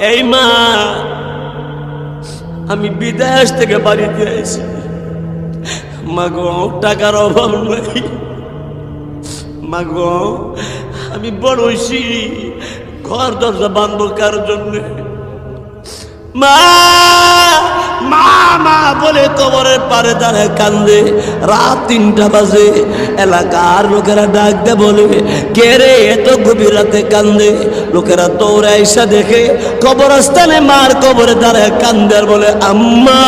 এই মা, আমি বিদেশ থেকে বাড়িতে এসেছি। মাগো টাকার অভাব নাই। মাগো আমি বড় ঘর দরজা বাঁধবো কার জন্যে? মা! মা মা বলে কবরের পারে দাঁড়ায় কান্দে। রাত তিনটা বাজে, এলাকার লোকেরা ডাক দে বলে, কে রে, এত গভীর রাতে কান্দে? লোকেরা দৌড়ে এসে দেখে, কবরস্থানে মার কবরে দাঁড়ায় কান্দে বলে, আম্মা,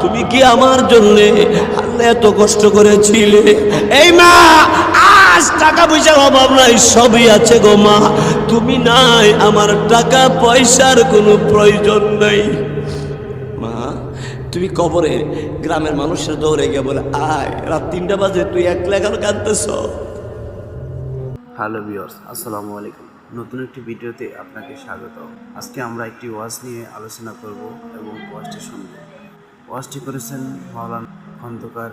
তুমি কি আমার জন্যে এত কষ্ট করেছিলে? এই মা, আজ টাকা পয়সার অভাব নাই, সবই আছে গো মা। তুমি নাই, আমার টাকা পয়সার কোনো প্রয়োজন নাই। তুমি কবরে গ্রামের মানুষের দৌড়ে গিয়ে বলে, আয়, রাত তিনটা বাজে, তুই একলা কেন কাঁদতেছ? হ্যালো ভিউয়ার্স, আসসালামু আলাইকুম। নতুন একটি ভিডিওতে আপনাকে স্বাগত। আজকে আমরা একটি ওয়াজ নিয়ে আলোচনা করব এবং ওয়াজটি শুনব। ওয়াজটি করেছেন মাওলানা খন্দকার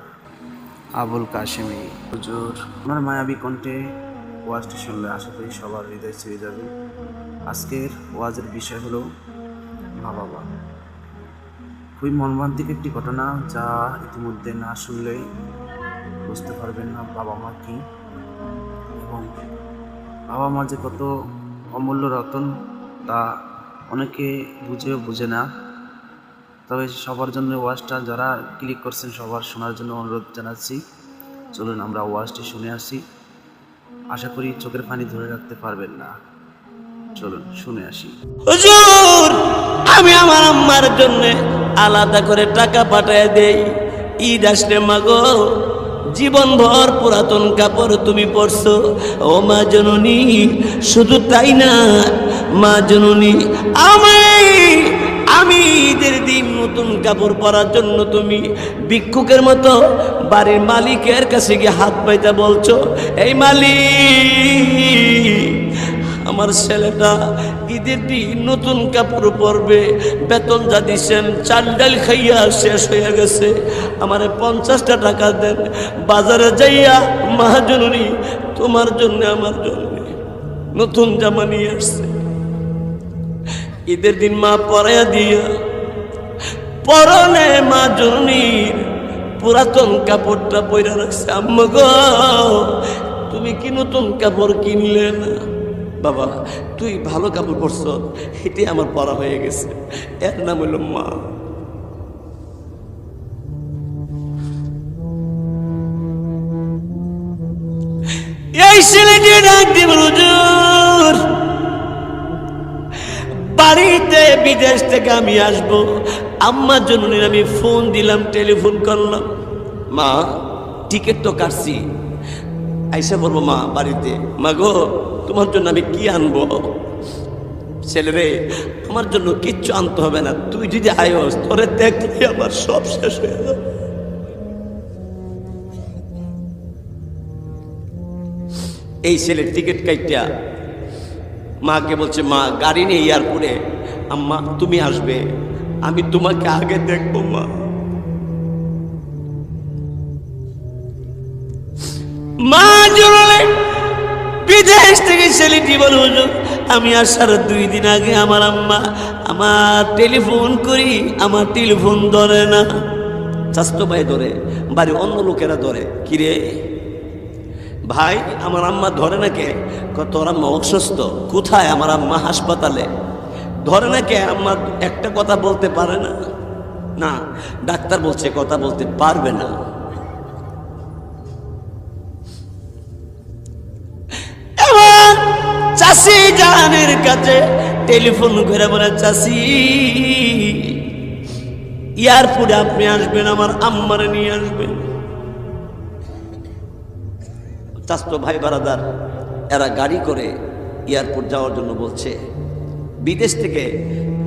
আবুল কাশেমি হুজুর আমার মায়াবী কণ্ঠে ওয়াজটি শুনলে আশা করি সবার হৃদয় ছেড়ে যাবে। আজকের ওয়াজের বিষয় হলো মা বাবা খুবই মর্মান্তিক একটি ঘটনা যা ইতিমধ্যে না শুনলেই বুঝতে পারবেন না বাবা মা কী এবং বাবা মা যে কত অমূল্য রতন তা অনেকে বুঝেও বুঝে না। তবে সবার জন্য ওয়াজটা যারা ক্লিক করছেন সবার শোনার জন্য অনুরোধ জানাচ্ছি। চলুন আমরা ওয়াজটি শুনে আসি। আশা করি চোখের পানি ধরে রাখতে পারবেন না। চলুন, শুনে আসি। হুজুর, আমি আমার আম্মার জন্য আলাদা করে টাকা পাঠায় দেই। ঈদ আসলে মাগো জীবন ভর পুরাতন কাপড় তুমি পরছো। ও মা জননী, শুধু তাই না, মা জননী আমি আমি ঈদের দিন নতুন কাপড় পরার জন্য তুমি ভিক্ষুকের মতো বাড়ির মালিকের কাছে গিয়ে হাত পাইতে বলছো, এই মালিক আমার ছেলেটা ঈদের দিন নতুন কাপড় পরবে, বেতন যা দিচ্ছেন চাল ডাল খাইয়া শেষ হয়ে গেছে। আমারে পঞ্চাশটা টাকা দেন, বাজারে যাইয়া মহাজননী তোমার জন্য আমার জন্য নতুন জামা নিয়ে আসছে। ঈদের দিন মা পরাইয়া দিয়া, পরনে মা জননীর পুরাতন কাপড়টা পইরা রাখছে। আম্মা গো, তুমি কি নতুন কাপড় কিনলে না? বাবা, তুই ভালো কাপড় পরছ, এটাই আমার পরা হয়ে গেছে। এর নাম হইল মা। এই ছেলেটি ডাক দিব বাড়িতে বিদেশ থেকে আমি আসব। আম্মার জন্য আমি ফোন দিলাম, টেলিফোন করলাম। মা, টিকিট তো কাটছি। আইসা বলব, মা, বাড়িতে। মা গো তোমার জন্য আমি কি আনব? ছেলেরে আমার জন্য কিচ্ছু আনতে হবে না। তুই যদি আয়স, তোরে দেখলে আমার সব শেষ হয়ে যাবে। এই ছেলের টিকিট কাইটা মাকে বলছে, মা, গাড়ি নিয়ে এয়ারপোর্টে। আম্মা, তুমি আসবে। আমি তোমাকে আগে দেখব, মা। মা জোরে বিদেশ থেকে ছেলেটি বল, হুজুর, আমি আসার দুই দিন আগে আমার আম্মা আমার টেলিফোন করি, আমার টেলিফোন ধরে না। স্বাস্থ্য ভাই ধরে বাড়ি অন্য লোকেরা ধরে। কিরে ভাই, আমার আম্মা ধরে না কে? তোর আম্মা অসুস্থ। কোথায় আমার আম্মা হাসপাতালে? ধরে না কে? আম্মা একটা কথা বলতে পারে না। না, ডাক্তার বলছে, কথা বলতে পারবে না। চাষি জাহানের কাছে টেলিফোন করে বলে, চাষি, এয়ারপোর্টে আপনি আসবেন, আমার আম্মারে নিয়ে আসবেন। চাস্তো ভাই বারাদার, এরা গাড়ি করে এয়ারপোর্ট যাওয়ার জন্য বলছে, বিদেশ থেকে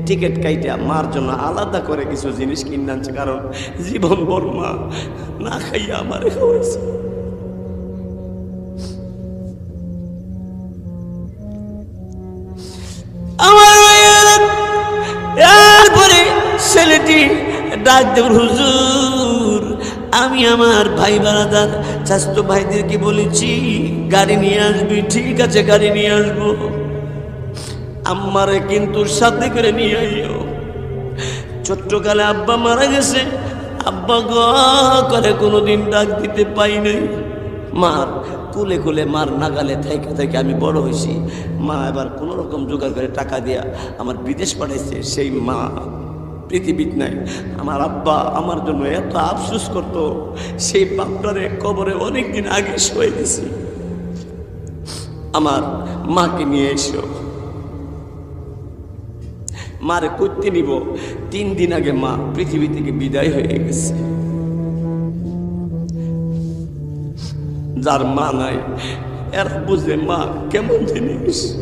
টিকিট কাইটা মার জন্য আলাদা করে কিছু জিনিস কিনে আনছে, কারণ জীবন ভর মা না খাইয়া আমার খাওয়াইছে। ডাক হুজুর, আমি আমার ভাই বারাদার স্বাস্থ্য ভাইদেরকে বলেছি, গাড়ি নিয়ে আসবি, ঠিক আছে, গাড়ি নিয়ে আসব। আম্মারে কিন্তু সাথে করে নিয়ে আইও ছোট্টকালে আব্বা মারা গেছে। আব্বা গ করে কোনোদিন ডাক দিতে পাই নাই। মার কুলে কুলে, মার নাগালে থেকে থেকে আমি বড় হয়েছি মা এবার কোনো রকম জোগাড় করে টাকা দিয়া আমার বিদেশ পাঠাইছে, সেই মা। পৃথিবীত নাই। আমার আব্বা আমার জন্য এত আফসুস করতো, সেই বাপটারে কবরে অনেক দিন আগে শুয়ে দিছি। আমার মাকে নিয়ে এসো। মারে করতে নিব। তিন দিন আগে মা পৃথিবী থেকে বিদায় হয়ে গেছে। যার মা নাই, এরা বুঝে মা কেমন জিনিস?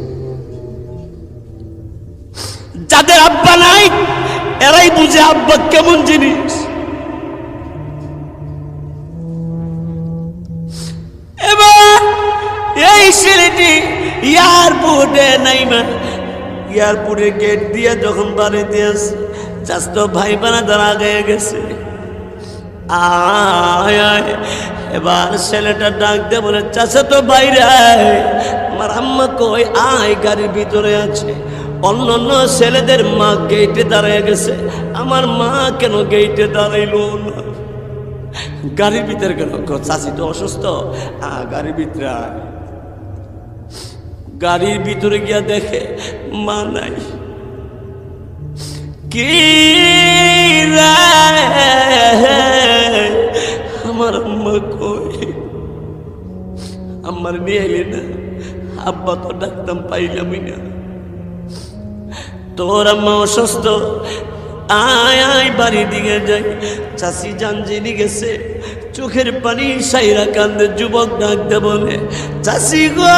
এরাই বুঝে আব্বা কেমন জিনিস। এবার এই ছেলেটি এয়ারপোর্টে নাইমা এয়ারপোর্টের গেট দিয়ে যখন বাড়িতে আসে চাস্ত ভাই বানা ধরা গিয়ে গেছে এবার ছেলেটা ডাক দে বলে চাষে তো বাইরে আমার আম্মা কই? আয়, গাড়ির ভিতরে আছে। অন্য অন্য ছেলেদের মা গেটে দাঁড়িয়ে গেছে। আমার মা কেন গেটে দাঁড়াইলো না? গাড়ির ভিতরে কেন? চাষি তো অসুস্থ। আ, গাড়ির ভিতরে গাড়ির ভিতরে গিয়া দেখে মা নাই। কি? আমার আম্মা কই? আমার নিয়ে এলি না। আব্বা তো ডাকতাম পাইলামই না। তোর আম্মা অসুস্থ। আয় আয় বাড়ির দিকে যাই। চাষি যান জেনে গেছে, চোখের পানি সাইরা কান্দে, যুবক ডাকতে বলে চাষি গো,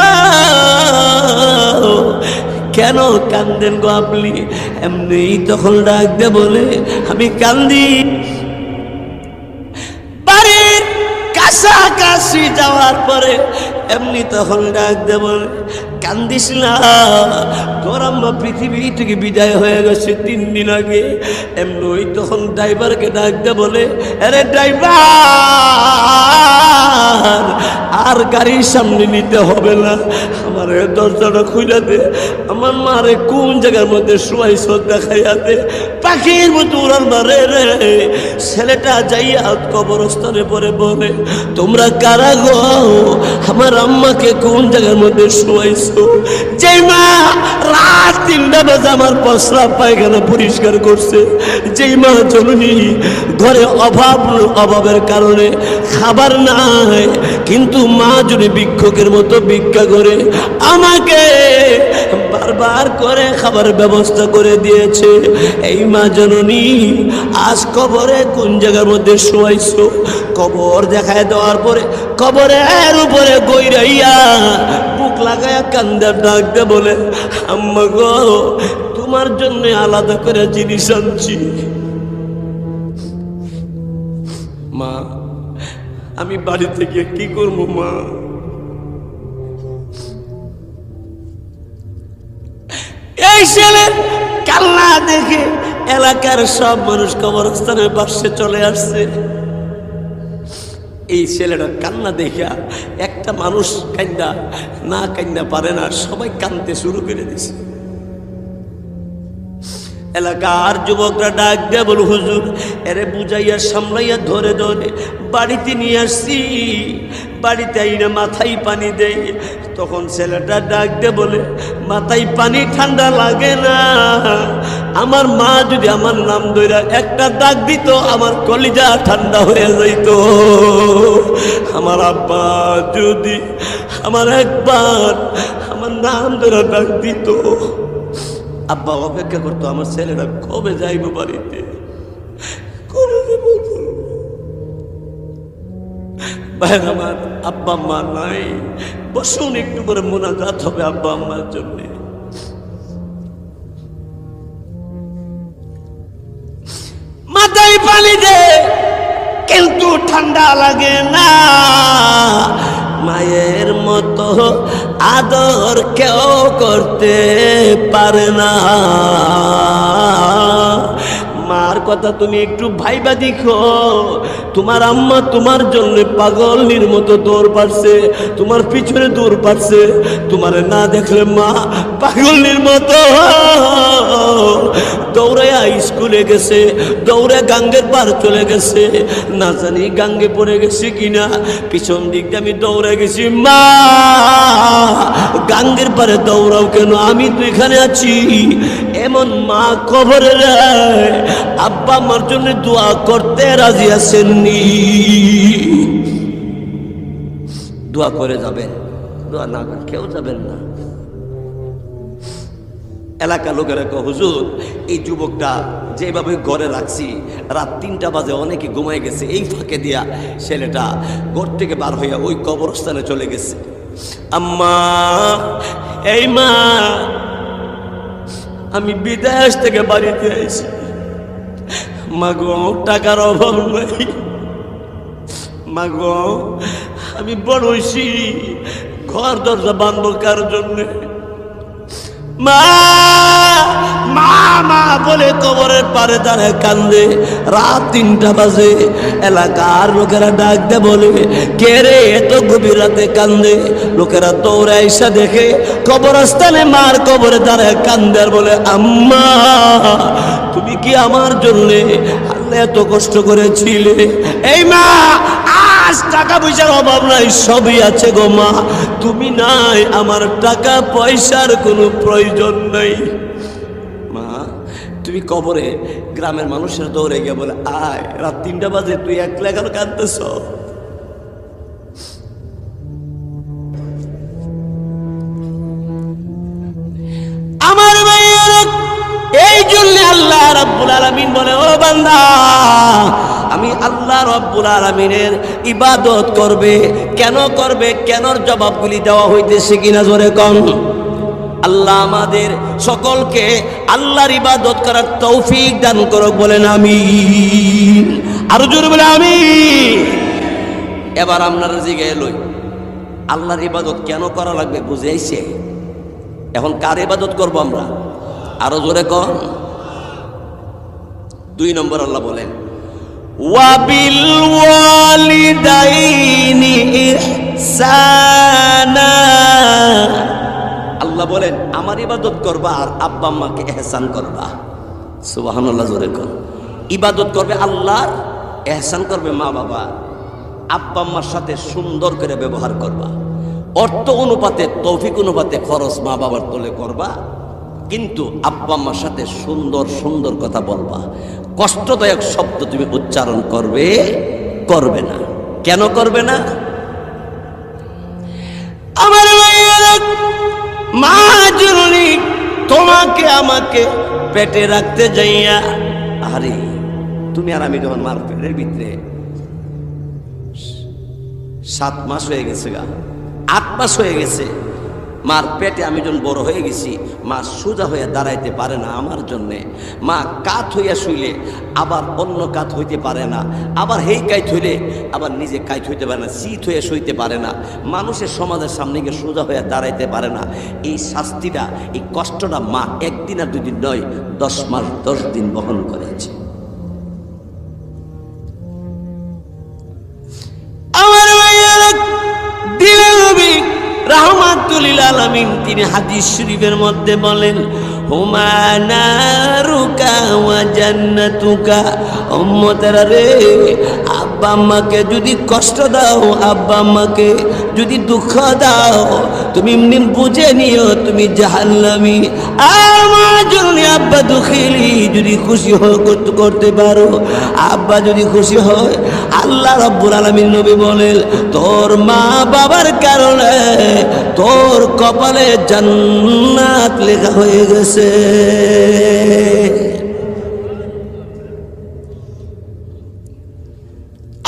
কেন কান্দেন গো আপনি? এমনি তখন ডাকতে বলে, আমি কান্দি। বাড়ির কাছাকাছি যাওয়ার পরে এমনি তখন ডাক দেব কান্দিস না তোর আম্মা পৃথিবী থেকে বিদায় হয়ে গেছে তিন দিন আগে। এমনি ওই তখন ড্রাইভারকে ডাক দে বলে, আরে ড্রাইভার, আর গাড়ির সামনে নিতে হবে না। আমার দরজাটা খুলে দে। আমার মারে কোন জায়গার মধ্যে শুয়াইছ দেখাইয়া দে। পাখির মতো উড়ান মারে রে। ছেলেটা যাইয়া কবরস্থানে পরে বলে, তোমরা কারা গো? আমার আম্মাকে কোন জায়গার মধ্যে শুয়াইছো? যে মা রাত তিনটা বাজে আমার প্রস্রাব পায়খানা পরিষ্কার করছে। যেই মা জননী ঘরে অভাব, অভাবের কারণে খাবার নাই, কিন্তু মা যদি ভিক্ষকের মতো ভিক্ষা করে, আমাকে বারবার করে খাবার ব্যবস্থা করে দিয়েছে। এই মা জননী, আজ কবরে কোন জায়গার মধ্যে শোয়াইছো? কবর দেখায় দেওয়ার পরে কবরের উপরে গইরাইয়া বুক লাগায়া কান্দার ডাকতে বলে, আম্মা গো, তোমার জন্য আলাদা করে জিনিস আনছি। মা, আমি বাড়িতে গিয়ে কি করব মা? ছেলে কান্না দেখে এলাকার সব মানুষ কবরস্থানের পাশে চলে আসছে। এই ছেলেটা কান্না দেখা একটা মানুষ কান্দা না কান্দা পারে না, সবাই কানতে শুরু করে দিছে। এলাকার যুবকরা ডাক দেয়, বল, হুজুর, এরে বুঝাইয়া সামলাইয়া ধরে ধরে বাড়িতে নিয়ে আসছি। বাড়িতে আইনা মাথায় পানি দেয় তখন ছেলেটা ডাক দে বলে, মাথায় পানি ঠান্ডা লাগে না। আমার মা যদি আমার নাম ধরে একটা ডাক দিত, আমার কলিজা ঠান্ডা হয়ে যাইত। আমার আব্বা যদি আমার একবার আমার নাম ধরে ডাক দিত, আব্বা অপেক্ষা করতো, আমার ছেলেরা কবে যাইব বাড়িতে? আমার আব্বা মা নাই। বসুন, একটু করে মোনাজাত হবে আব্বা আম্মার জন্য। মাথায় পানি দে, কিন্তু ঠান্ডা লাগে না। মায়ের মতো আদর কেউ করতে পারে না। মার কথা তুমি একটু ভাইবা দেখো। তোমার আম্মা তোমার জন্য পাগলের মতো দৌড় পারছে তোমার পিছনে দৌড় পারছে তোমার না দেখলে মা পাগলের মতো। দৌড়াইয়া স্কুলে গেছে দৌড়ে গাঙ্গের পার চলে গেছে, না জানি গাঙ্গে পড়ে গেছে কিনা, পিছন দিক দিয়ে আমি দৌড়ে গেছি, মা! গাঙ্গের পারে দৌড়াও কেন? আমি তো এখানে আছি। এমন মা কবরে আব্বা আমার জন্য দোয়া করতে রাজি আছেননি। দোয়া করে যাবেন। দোয়া না কেউ যাবেন না। এলাকা লোকেরা কয়, হুজুর, এই যুবকটা যেভাবে ঘরে রাখছি, রাত তিনটা বাজে অনেকে ঘুমায় গেছে, এই ফাঁকে দিয়া ছেলেটা ঘর থেকে বার হইয়া ওই কবরস্থানে চলে গেছে। আম্মা, এই মা আমি বিদেশ থেকে বাড়িতে আইছি। মাগো টাকার অভাব নাই। মাগো, আমি বড় ঘর দরজা বাঁধবো কার জন্যে? মা মা মা বলে কবরের পারে দাঁড়ায় কান্দে। রাত তিনটা বাজে, এলাকার লোকেরা ডাক দে বলে, কে রে এত গভীর রাতে কান্দে? লোকেরা দৌড়ে আইসা দেখে, কবরস্থানে মার কবরে দাঁড়ায় কান্দে আর বলে, আম্মা, তুমি কি আমার জন্যে এত কষ্ট করেছিলে? এই মা আজ টাকা পয়সার অভাব নাই, সবই আছে গো মা। তুমি নাই, আমার টাকা পয়সার কোনো প্রয়োজন নাই। মা, তুমি কবরে গ্রামের মানুষের দৌড়ে গিয়ে বলে, আয়, রাত তিনটা বাজে, তুই একলা কেন কাঁদতেছ? আমার এই জন্য আল্লাহ রাব্বুল আলামিন বলে, ও বান্দা আমি আল্লাহ রব্বুল আলামিনের ইবাদত করবে। কেন করবে? কেনর জবাবগুলি দেওয়া হইতেছে কিনা জোরে কম আল্লাহ আমাদের সকলকে আল্লাহর ইবাদত করার তৌফিক দান করুক, বলেন আমি আরও জোরে বলে আমি এবার আপনারা জিগে লই। আল্লাহর ইবাদত কেন করা লাগবে বুঝে আইছে এখন কার ইবাদত করব আমরা? আরও জোরে কন। দুই নম্বর আল্লাহ বলেন আল্লাহ বলেন, আমার ইবাদত করবা আর আব্বা আম্মাকে এহসান করবা। কন। ইবাদত করবে আল্লাহর, এহসান করবে মা বাবা। আব্বা আম্মার সাথে সুন্দর করে ব্যবহার করবা। অর্থ অনুপাতে, তৌফিক অনুপাতে খরচ মা বাবার তোলে করবা। কিন্তু আব্বা আম্মার সাথে সুন্দর সুন্দর কথা বলবা। কষ্টদায়ক শব্দ তুমি উচ্চারণ করবে করবে না। কেন করবে না? আমার মা জরুরি তোমাকে আমাকে পেটে রাখতে যাইয়া, আরে, তুমি আর আমি যখন মার পেটের ভিতরে সাত মাস হয়ে গেছে গা, আট মাস হয়ে গেছে মার পেটে আমি যখন বড় হয়ে গেছি, মা সোজা হয়ে দাঁড়াইতে পারে না আমার জন্যে। মা কাত হইয়া শুইলে আবার অন্য কাত হইতে পারে না। আবার হেই কাইত হইলে আবার নিজে কাইত হইতে পারে না শীত হয়ে শুইতে পারে না। মানুষের সমাজের সামনে গিয়ে সোজা হয়ে দাঁড়াইতে পারে না। এই শাস্তিটা, এই কষ্টটা মা একদিন আর দুদিন নয়, দশ মাস, দশ দিন বহন করেছে। রাহমাতুলিল আলামিন তিনি হাদিস শরীফের মধ্যে বলেন হুমানারুকা ওয়া জান্নাতুকা। উম্মতেরা রে, আব্বা আম্মাকে যদি কষ্ট দাও, আব্বা আম্মাকে যদি দুঃখ দাও, তুমি এমনি বুঝে নিও তুমি জাহান্নামি। আমার জন্য আব্বা দুঃখিলি যদি খুশি হয় করতে পারো, আব্বা যদি খুশি হয় আল্লাহ রব্বুল আলমীর নবী বলেন, তোর মা বাবার কারণে তোর কপালে জান্নাত লেখা হয়ে গেছে।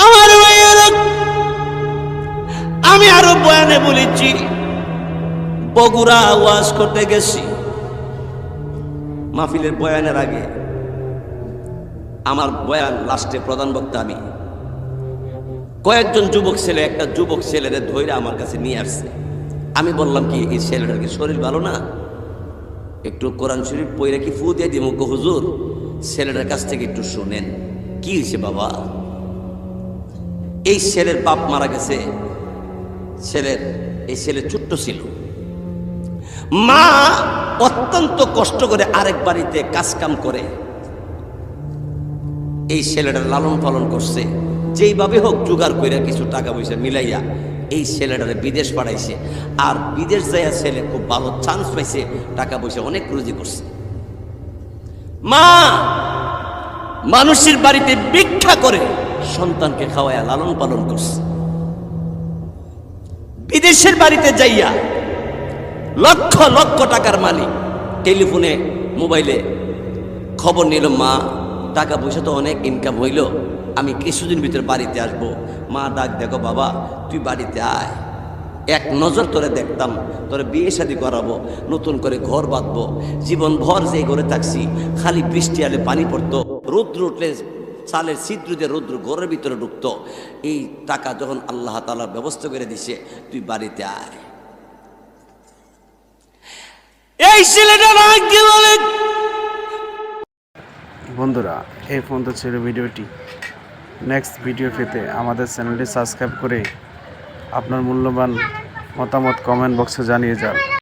আমার আমি আরও বয়ানে বলেছি, বগুড়া করতে গেছি। বয়ানের আগে, আমার বয়ান লাস্টে প্রধান বক্তা আমি। কয়েকজন যুবক ছেলে, একটা যুবক ছেলেদের ধৈর্য আমার কাছে নিয়ে আসছে। আমি বললাম কি, এই ছেলেটার কি শরীর ভালো না? একটু কোরআন শরীফ পইরা কি ফু দিয়ে দিব হুজুর, ছেলেটার কাছ থেকে একটু শোনেন। কি হয়েছে বাবা? এই ছেলের বাপ মারা গেছে। ছেলের, এই ছেলে ছোট্ট ছিল। মা অত্যন্ত কষ্ট করে আরেক বাড়িতে কাজ কাম করে। এই ছেলেটার লালন পালন করছে। যেইভাবে হোক জোগাড় করে কিছু টাকা পয়সা মিলাইয়া এই ছেলেটারে বিদেশ পাঠাইছে। আর বিদেশ যাইয়া ছেলে খুব ভালো চান্স পাইছে টাকা পয়সা অনেক রুজি করছে। মা, মানুষের বাড়িতে ভিক্ষা করে সন্তানকে খাওয়াইয়া লালন পালন করছে। বিদেশের বাড়িতে যাইয়া লক্ষ লক্ষ টাকার মালিক টেলিফোনে, মোবাইলে খবর নিল, মা টাকা পয়সা তো অনেক ইনকাম হইল। আমি কিছুদিন ভিতরে বাড়িতে আসব। মা ডাক, দেখো বাবা, তুই বাড়িতে আয়। এক নজর তোরে দেখতাম, তোরে বিয়ে শাদি করাবো, নতুন করে ঘর বাঁধবো। জীবন ভর যে ঘরে থাকছি, খালি বৃষ্টি আলে পানি পড়তো, রৌদ্র উঠলে চালের ছিদ্র দিয়ে রৌদ্র ঘরের ভিতরে ঢুকতো। এই টাকা যখন আল্লাহ তালা ব্যবস্থা করে দিছে, তুই বাড়িতে আয়। এই বন্ধুরা, এই পর্যন্ত ছিল ভিডিওটি। নেক্সট ভিডিও পেতে আমাদের চ্যানেলটি সাবস্ক্রাইব করে আপনার মূল্যবান মতামত কমেন্ট বক্সে জানিয়ে যান।